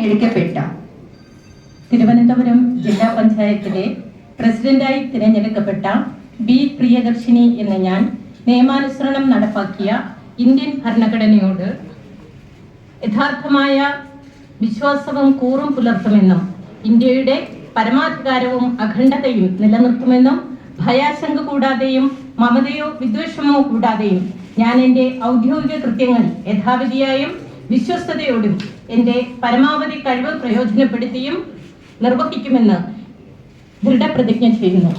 തിരഞ്ഞെടുക്കപ്പെട്ട തിരുവനന്തപുരം ജില്ലാ പഞ്ചായത്തിലെ പ്രസിഡന്റായി തിരഞ്ഞെടുക്കപ്പെട്ട ബി പ്രിയദർശിനി എന്ന ഞാൻ നിയമാനുസരണം നടപ്പാക്കിയ ഇന്ത്യൻ ഭരണഘടനയോട് യഥാർത്ഥമായ വിശ്വാസവും കൂറും പുലർത്തുമെന്നും ഇന്ത്യയുടെ പരമാധികാരവും അഖണ്ഡതയും നിലനിർത്തുമെന്നും ഭയാശങ്ക കൂടാതെയും മമതയോ വിദ്വേഷമോ കൂടാതെയും ഞാൻ എന്റെ ഔദ്യോഗിക കൃത്യങ്ങൾ യഥാവിധിയായും വിശ്വസ്തയോടും എന്റെ പരമാവധി കഴിവ് പ്രയോജനപ്പെടുത്തിയും നിർവഹിക്കുമെന്ന് ദൃഢപ്രതിജ്ഞ ചെയ്യുന്നു.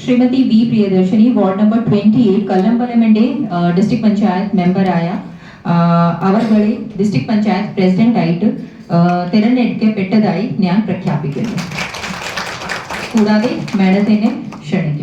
Shrimati V Priyadarshini ward number twenty eight കല്ലമ്പലമിന്റെ district panchayat മെമ്പറായ അവർകളെ ഡിസ്ട്രിക്ട് പഞ്ചായത്ത് പ്രസിഡന്റ് ആയിട്ട് തിരഞ്ഞെടുക്കപ്പെട്ടതായി ഞാൻ പ്രഖ്യാപിക്കുന്നു. കൂടാതെ മാഡത്തിനെ ക്ഷണിക്കുന്നു.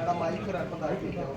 ಮೇಡಮ್ ಐದು ರಕ್ತದ ಹಾಕಿದ್ದೇವೆ